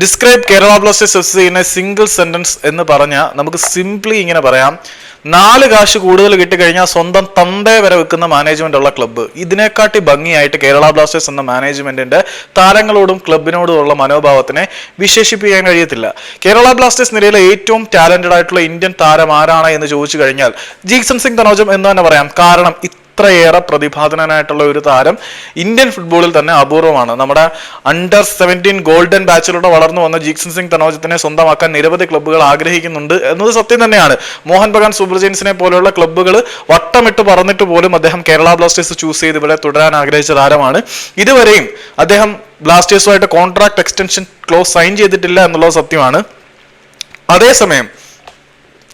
Describe Kerala Blasters a single sentence എന്ന് പറഞ്ഞാൽ നമുക്ക് സിംപ്ലി ഇങ്ങനെ പറയാം. നാല് കാശ് കൂടുതൽ കിട്ടിക്കഴിഞ്ഞാൽ സ്വന്തം തന്തേ വരെ വെക്കുന്ന മാനേജ്മെന്റ് ഉള്ള ക്ലബ്ബ് ഇതിനെക്കാട്ടി ഭംഗിയായിട്ട് കേരള ബ്ലാസ്റ്റേഴ്സ് എന്ന മാനേജ്മെന്റിന്റെ താരങ്ങളോടും ക്ലബിനോടും ഉള്ള മനോഭാവത്തിനെ വിശേഷിപ്പിക്കാൻ കഴിയത്തില്ല. കേരള ബ്ലാസ്റ്റേഴ്സ് നിലയിലെ ഏറ്റവും ടാലന്റഡ് ആയിട്ടുള്ള ഇന്ത്യൻ താരം ആരാണ് എന്ന് ചോദിച്ചു കഴിഞ്ഞാൽ ജീക്സൺ സിംഗ് തനോജം എന്ന് തന്നെ പറയാം. കാരണം ഇത്രയേറെ പ്രതിഭാധനനായിട്ടുള്ള ഒരു താരം ഇന്ത്യൻ ഫുട്ബോളിൽ തന്നെ അപൂർവമാണ്. നമ്മുടെ അണ്ടർ സെവന്റീൻ ഗോൾഡൻ ബാച്ചിലൂടെ വളർന്നു വന്ന ജീക്സൺ സിംഗ് തനോജത്തിനെ സ്വന്തമാക്കാൻ നിരവധി ക്ലബ്ബുകൾ ആഗ്രഹിക്കുന്നുണ്ട് എന്നത് സത്യം തന്നെയാണ്. മോഹൻ ബഗാൻ സൂപ്പർ ജെയിൻസിനെ പോലെയുള്ള ക്ലബ്ബുകൾ വട്ടമിട്ട് പറന്നിട്ട് പോലും അദ്ദേഹം കേരള ബ്ലാസ്റ്റേഴ്സ് ചൂസ് ചെയ്ത് ഇവിടെ തുടരാൻ ആഗ്രഹിച്ച താരമാണ്. ഇതുവരെയും അദ്ദേഹം ബ്ലാസ്റ്റേഴ്സുമായിട്ട് കോൺട്രാക്ട് എക്സ്റ്റൻഷൻ ക്ലോസ് സൈൻ ചെയ്തിട്ടില്ല എന്നുള്ളത് സത്യമാണ്. അതേസമയം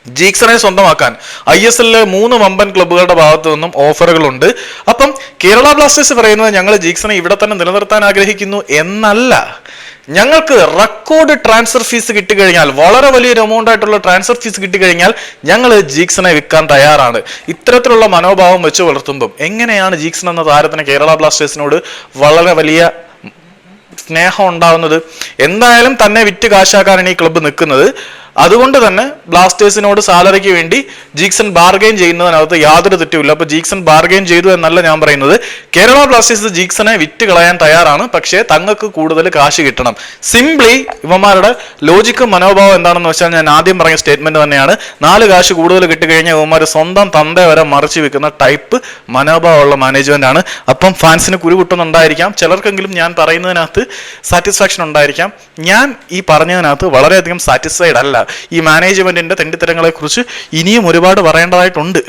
ജീക്സനെ സ്വന്തമാക്കാൻ. ഐ എസ് എല്ലിലെ മൂന്ന് വമ്പൻ ക്ലബ്ബുകളുടെ ഭാഗത്തു നിന്നും ഓഫറുകളുണ്ട്. അപ്പം കേരള ബ്ലാസ്റ്റേഴ്സ് പറയുന്നത് ഞങ്ങൾ ജീക്സണെ ഇവിടെ തന്നെ നിലനിർത്താൻ ആഗ്രഹിക്കുന്നു എന്നല്ല. ഞങ്ങൾക്ക് റെക്കോർഡ് ട്രാൻസ്ഫർ ഫീസ് കിട്ടിക്കഴിഞ്ഞാൽ വളരെ വലിയൊരു എമൗണ്ട് ആയിട്ടുള്ള ട്രാൻസ്ഫർ ഫീസ് കിട്ടിക്കഴിഞ്ഞാൽ ഞങ്ങൾ ജീക്സനെ വിൽക്കാൻ തയ്യാറാണ്. ഇത്തരത്തിലുള്ള മനോഭാവം വെച്ച് വളർത്തുമ്പം എങ്ങനെയാണ് ജീക്സൺ എന്ന താരത്തിന് കേരള ബ്ലാസ്റ്റേഴ്സിനോട് വളരെ വലിയ സ്നേഹം ഉണ്ടാവുന്നത്? എന്തായാലും തന്നെ വിറ്റ് കാശാക്കാനാണ് ഈ ക്ലബ്ബ് നിൽക്കുന്നത്. അതുകൊണ്ട് തന്നെ ബ്ലാസ്റ്റേഴ്സിനോട് സാലറിക്ക് വേണ്ടി ജീക്സൺ ബാർഗെയിൻ ചെയ്യുന്നതിനകത്ത് യാതൊരു തെറ്റുമില്ല. അപ്പൊ ജീക്സൺ ബാർഗെയിൻ ചെയ്തു എന്നല്ല ഞാൻ പറയുന്നത്. കേരള ബ്ലാസ്റ്റേഴ്സ് ജീക്സനെ വിറ്റ് കളയാൻ തയ്യാറാണ്. പക്ഷേ തങ്ങൾക്ക് കൂടുതൽ കാശ് കിട്ടണം. സിംപ്ലി ഇവന്മാരുടെ ലോജിക്ക് മനോഭാവം എന്താണെന്ന് വെച്ചാൽ ഞാൻ ആദ്യം പറഞ്ഞ സ്റ്റേറ്റ്മെന്റ് തന്നെയാണ്. നാല് കാശ് കൂടുതൽ കിട്ടിക്കഴിഞ്ഞാൽ ഇവന്മാർ സ്വന്തം തന്ത വരെ മറിച്ച് വെക്കുന്ന ടൈപ്പ് മനോഭാവമുള്ള മാനേജ്മെന്റ് ആണ്. അപ്പം ഫാൻസിന് കുരു കിട്ടുന്നുണ്ടായിരിക്കാം ചിലർക്കെങ്കിലും ഞാൻ പറയുന്നതിനകത്ത് സാറ്റിസ്ഫാക്ഷൻ ഉണ്ടായിരിക്കാം. ഞാൻ ഈ പറഞ്ഞതിനകത്ത് വളരെയധികം സാറ്റിസ്ഫൈഡ് അല്ല. ഈ മാനേജ്മെന്റിന്റെ തെണ്ടിത്തരങ്ങളെ കുറിച്ച് ഇനിയും ഒരുപാട് പറയേണ്ടതായിട്ടുണ്ട്.